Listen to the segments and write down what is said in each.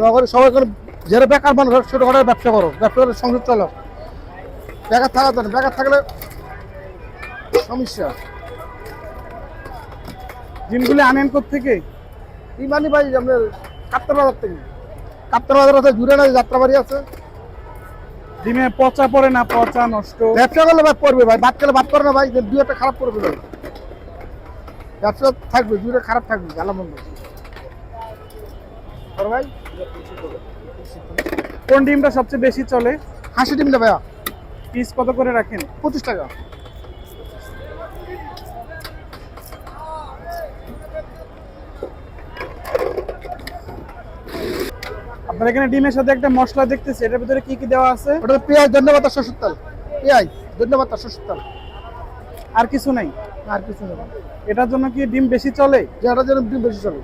দোয়া করি সবাই করে যারা বেকার মানুষ ছোটখাটো ব্যবসা করো ব্যবসা করে সংসার চলো বেকার থাকা তো বেকার থাকলে সমস্যা। ডিমগুলি আনেন থেকে ইমানি ভাই আপনার কাপ্তার বাজার থেকে। কাপ্তার বাজার আছে জুড়ে না যাত্রাবাড়ি আছে। ডিমে পচা পড়ে না পচা নষ্ট? ব্যবসা করলে ভাই পড়বে ভাই ভাত খেলে ভাত করে না ভাই দু একটা খারাপ করবে ভাই। ব্যবসা থাকবে জুড়ে খারাপ থাকবে ভালো মন্দ ভাই? কোন ডিমটা সবচেয়ে বেশি চলে? হাসি ডিমটা ভাইয়া। পিস কত করে রাখেন? পঁচিশ টাকা। আপনার এখানে ডিমের সাথে একটা মশলা দেখতেছি এটার ভিতরে কি কি দেওয়া আছে? ওটা পেঁয়াজ ধন্যবাদ আর শ্বশুর তেল। পেঁয়াজ ধন্যবাদ শ্বশুর তেল। আর কিছু নাই? আর কিছু নেই। এটার জন্য কি ডিম বেশি চলে? যেটা যেন ডিম বেশি চলে।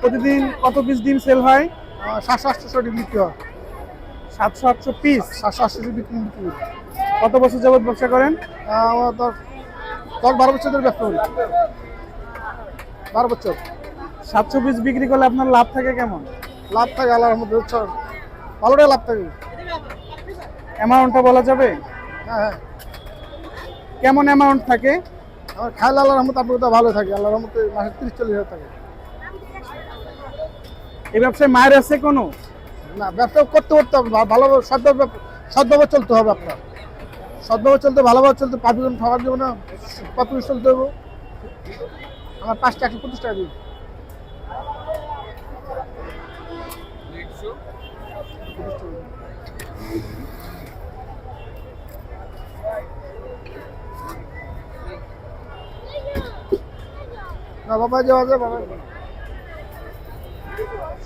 প্রতিদিন কত পিস ডিম সেল হয়? সাতশো আটশোশো ডিম বিক্রি হয়। সাতশো আটশো পিস সাতশো আটশোশো বিক্রি বিক্রি করি কত বছর যাবত ব্যবসা করেন? আমার দশ দশ বারো বছর ধরে ব্যবসা করি। বারো বছর। সাতশো পিস বিক্রি করলে আপনার লাভ থাকে কেমন? লাভ থাকে আল্লাহর মধ্যে ভালোটাই লাভ থাকে। অ্যামাউন্টটা বলা যাবে? হ্যাঁ হ্যাঁ। কেমন অ্যামাউন্ট থাকে? আমার খাইলে আল্লাহর রহমত আপনার ভালো থাকে। আল্লাহর রহমতে মাসে তিরিশ চল্লিশ হাজার থাকে। এই ব্যবসায় মায়ের আছে কোনো? না, ব্যবসা করতে করতে হবে ভালোভাবে সৎভাবে সৎভাবে চলতে হবে আপনার। সৎভাবে চলতে, ভালোভাবে চলতে, পাপিগুন ঠকার না পাপিগুন চলতে হবে। আমার পাঁচটা একশো পঁচিশ টাকা দিন না বাবা যাওয়া যায় বাবা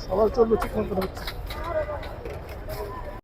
সবার চলবে ঠিক মতো হচ্ছে।